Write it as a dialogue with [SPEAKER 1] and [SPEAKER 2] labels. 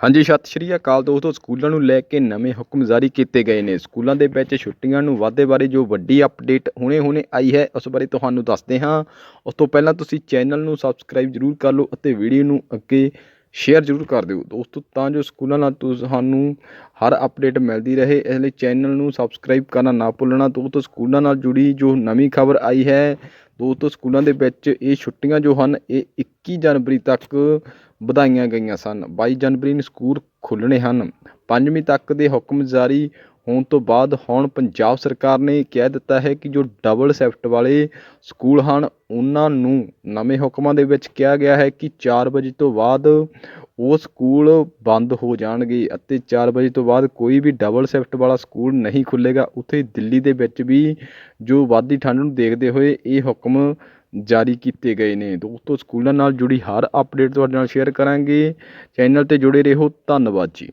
[SPEAKER 1] ਹਾਂਜੀ, ਸਤਿ ਸ਼੍ਰੀ ਅਕਾਲ ਦੋਸਤੋ। ਸਕੂਲਾਂ ਨੂੰ ਲੈ ਕੇ ਨਵੇਂ ਹੁਕਮ ਜਾਰੀ ਕੀਤੇ ਗਏ ਨੇ। ਸਕੂਲਾਂ ਦੇ ਵਿੱਚ ਛੁੱਟੀਆਂ ਨੂੰ ਵਾਧੇ ਬਾਰੇ ਜੋ ਵੱਡੀ ਅਪਡੇਟ ਹੁਣੇ-ਹੁਣੇ ਆਈ ਹੈ, ਉਸ ਬਾਰੇ ਤੁਹਾਨੂੰ ਦੱਸਦੇ ਹਾਂ। ਉਸ ਤੋਂ ਪਹਿਲਾਂ ਤੁਸੀਂ ਚੈਨਲ ਨੂੰ ਸਬਸਕ੍ਰਾਈਬ ਜਰੂਰ ਕਰ ਲਓ ਅਤੇ ਵੀਡੀਓ ਨੂੰ ਅੱਗੇ ਸ਼ੇਅਰ ਜਰੂਰ ਕਰ ਦਿਓ। ਦੋਸਤੋ, ਤਾਂ ਜੋ ਸਕੂਲਾਂ ਨਾਲ ਤੁਹਾਨੂੰ ਹਰ ਅਪਡੇਟ ਮਿਲਦੀ ਰਹੇ, ਇਸ ਲਈ ਚੈਨਲ ਨੂੰ ਸਬਸਕ੍ਰਾਈਬ ਕਰਨਾ ਨਾ ਭੁੱਲਣਾ। ਦੋਸਤੋ, ਸਕੂਲਾਂ ਨਾਲ ਜੁੜੀ ਜੋ ਨਵੀਂ ਖਬਰ ਆਈ ਹੈ ਦੋਸਤੋ ਸਕੂਲਾਂ ਦੇ ਵਿੱਚ ਇਹ ਛੁੱਟੀਆਂ ਜੋ ਹਨ, ਇਹ 21 ਜਨਵਰੀ ਤੱਕ ਵਧਾਈਆਂ ਗਈਆਂ ਸਨ। 22 ਜਨਵਰੀ ਨੂੰ ਸਕੂਲ ਖੁੱਲ੍ਹਣੇ ਹਨ। ਪੰਜਵੀਂ ਤੱਕ ਦੇ ਹੁਕਮ ਜਾਰੀ ਹੋਣ ਤੋਂ ਬਾਅਦ ਹੁਣ ਪੰਜਾਬ ਸਰਕਾਰ ਨੇ ਕਹਿ ਦਿੱਤਾ ਹੈ ਕਿ ਜੋ ਡਬਲ ਸ਼ਿਫਟ ਵਾਲੇ ਸਕੂਲ ਹਨ, ਉਹਨਾਂ ਨੂੰ ਨਵੇਂ ਹੁਕਮਾਂ ਦੇ ਵਿੱਚ ਕਿਹਾ ਗਿਆ ਹੈ ਕਿ ਚਾਰ ਵਜੇ ਤੋਂ ਬਾਅਦ ਉਹ ਸਕੂਲ ਬੰਦ ਹੋ ਜਾਣਗੇ ਅਤੇ ਚਾਰ ਵਜੇ ਤੋਂ ਬਾਅਦ ਕੋਈ ਵੀ ਡਬਲ ਸ਼ਿਫਟ ਵਾਲਾ ਸਕੂਲ ਨਹੀਂ ਖੁੱਲ੍ਹੇਗਾ। ਉੱਥੇ ਦਿੱਲੀ ਦੇ ਵਿੱਚ ਵੀ ਜੋ ਵੱਧਦੀ ਠੰਡ ਨੂੰ ਦੇਖਦੇ ਹੋਏ ਇਹ ਹੁਕਮ ਜਾਰੀ ਕੀਤੇ ਗਏ ਨੇ। ਦੋਸਤੋ, ਸਕੂਲਾਂ ਨਾਲ ਜੁੜੀ ਹਰ ਅਪਡੇਟ ਤੁਹਾਡੇ ਨਾਲ ਸ਼ੇਅਰ ਕਰਾਂਗੇ। ਚੈਨਲ ਤੇ ਜੁੜੇ ਰਹੋ। ਧੰਨਵਾਦ ਜੀ।